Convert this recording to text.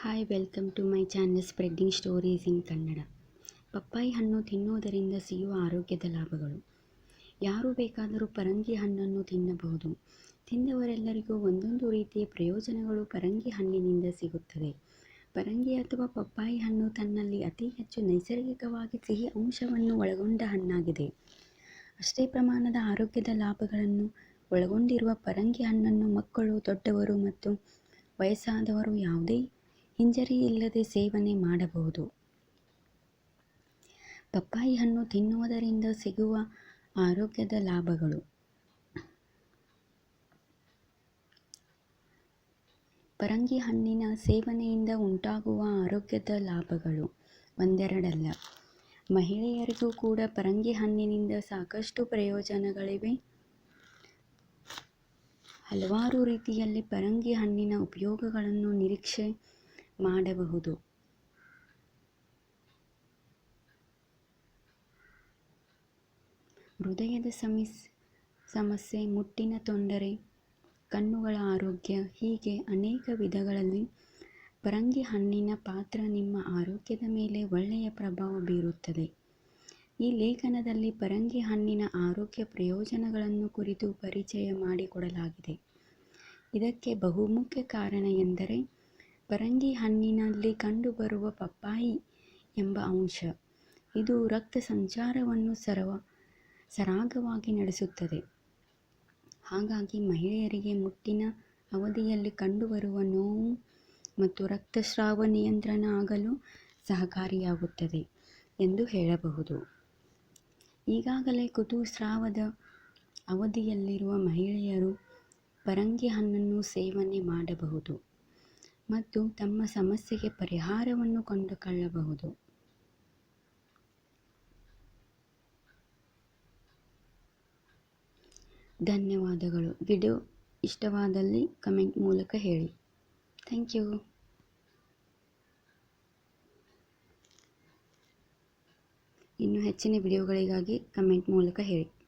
Hi welcome to my channel spreading stories in Kannada ಪಪ್ಪಾಯಿ ಹಣ್ಣು ತಿನ್ನುವುದರಿಂದ ಸಿಗುವ ಆರೋಗ್ಯದ ಲಾಭಗಳು. ಯಾರು ಬೇಕಾದರೂ ಪರಂಗಿ ಹಣ್ಣನ್ನು ತಿನ್ನಬಹುದು. ತಿಂದವರೆಲ್ಲರಿಗೂ ಒಂದೊಂದು ರೀತಿಯ ಪ್ರಯೋಜನಗಳು ಪರಂಗಿ ಹಣ್ಣಿನಿಂದ ಸಿಗುತ್ತದೆ. ಪರಂಗಿ ಅಥವಾ ಪಪ್ಪಾಯಿ ಹಣ್ಣು ತನ್ನಲ್ಲಿ ಅತಿ ಹೆಚ್ಚು ನೈಸರ್ಗಿಕವಾಗಿ ಸಿಹಿ ಅಂಶವನ್ನು ಒಳಗೊಂಡ ಹಣ್ಣಾಗಿದೆ. ಅಷ್ಟೇ ಪ್ರಮಾಣದ ಆರೋಗ್ಯದ ಲಾಭಗಳನ್ನು ಒಳಗೊಂಡಿರುವ ಪರಂಗಿ ಹಣ್ಣನ್ನು ಮಕ್ಕಳು, ದೊಡ್ಡವರು ಮತ್ತು ವಯಸ್ಸಾದವರು ಯಾವುದೇ ಹಿಂಜರಿ ಇಲ್ಲದೆ ಸೇವನೆ ಮಾಡಬಹುದು. ಪಪ್ಪಾಯಿ ಹಣ್ಣು ತಿನ್ನುವುದರಿಂದ ಸಿಗುವ ಆರೋಗ್ಯದ ಲಾಭಗಳು. ಪರಂಗಿ ಹಣ್ಣಿನ ಸೇವನೆಯಿಂದ ಉಂಟಾಗುವ ಆರೋಗ್ಯದ ಲಾಭಗಳು. ಒಂದೆರಡಲ್ಲ. ಮಹಿಳೆಯರಿಗೂ ಕೂಡ ಪರಂಗಿ ಹಣ್ಣಿನಿಂದ ಸಾಕಷ್ಟು ಪ್ರಯೋಜನಗಳಿವೆ. ಹಲವಾರು ರೀತಿಯಲ್ಲಿ ಪರಂಗಿ ಹಣ್ಣಿನ ಉಪಯೋಗಗಳನ್ನು ನಿರೀಕ್ಷೆ ಮಾಡಬಹುದು. ಹೃದಯದ ಸಮಸ್, ಸಮಸ್ಯೆ, ಮುಟ್ಟಿನ ತೊಂದರೆ, ಕಣ್ಣುಗಳ ಆರೋಗ್ಯ ಹೀಗೆ ಅನೇಕ ವಿಧಗಳಲ್ಲಿ ಪರಂಗಿ ಹಣ್ಣಿನ ಪಾತ್ರ ನಿಮ್ಮ ಆರೋಗ್ಯದ ಮೇಲೆ ಒಳ್ಳೆಯ ಪ್ರಭಾವ ಬೀರುತ್ತದೆ. ಈ ಲೇಖನದಲ್ಲಿ ಪರಂಗಿ ಹಣ್ಣಿನ ಆರೋಗ್ಯ ಪ್ರಯೋಜನಗಳನ್ನು ಕುರಿತು ಪರಿಚಯ ಮಾಡಿಕೊಡಲಾಗಿದೆ. ಇದಕ್ಕೆ ಬಹುಮುಖ್ಯ ಕಾರಣ ಎಂದರೆ ಪರಂಗಿ ಹಣ್ಣಿನಲ್ಲಿ ಕಂಡುಬರುವ ಪಪ್ಪಾಯಿ ಎಂಬ ಅಂಶ. ಇದು ರಕ್ತ ಸಂಚಾರವನ್ನು ಸರವ, ಸರಾಗವಾಗಿ ನಡೆಸುತ್ತದೆ. ಹಾಗಾಗಿ ಮಹಿಳೆಯರಿಗೆ ಮುಟ್ಟಿನ ಅವಧಿಯಲ್ಲಿ ಕಂಡುಬರುವ ನೋವು ಮತ್ತು ರಕ್ತಸ್ರಾವ ನಿಯಂತ್ರಣ ಆಗಲು ಸಹಕಾರಿಯಾಗುತ್ತದೆ ಎಂದು ಹೇಳಬಹುದು. ಈಗಾಗಲೇ ಋತುಸ್ರಾವದ ಅವಧಿಯಲ್ಲಿರುವ ಮಹಿಳೆಯರು ಪರಂಗಿ ಹಣ್ಣನ್ನು ಸೇವನೆ ಮಾಡಬಹುದು. ಮತ್ತು ತಮ್ಮ ಸಮಸ್ಯೆಗೆ ಪರಿಹಾರವನ್ನು ಕಂಡುಕೊಳ್ಳಬಹುದು. ಧನ್ಯವಾದಗಳು. ವಿಡಿಯೋ ಇಷ್ಟವಾದಲ್ಲಿ ಕಮೆಂಟ್ ಮೂಲಕ ಹೇಳಿ. Thank you. ಇನ್ನು ಹೆಚ್ಚಿನ ವಿಡಿಯೋಗಳಿಗಾಗಿ ಕಮೆಂಟ್ ಮೂಲಕ ಹೇಳಿ.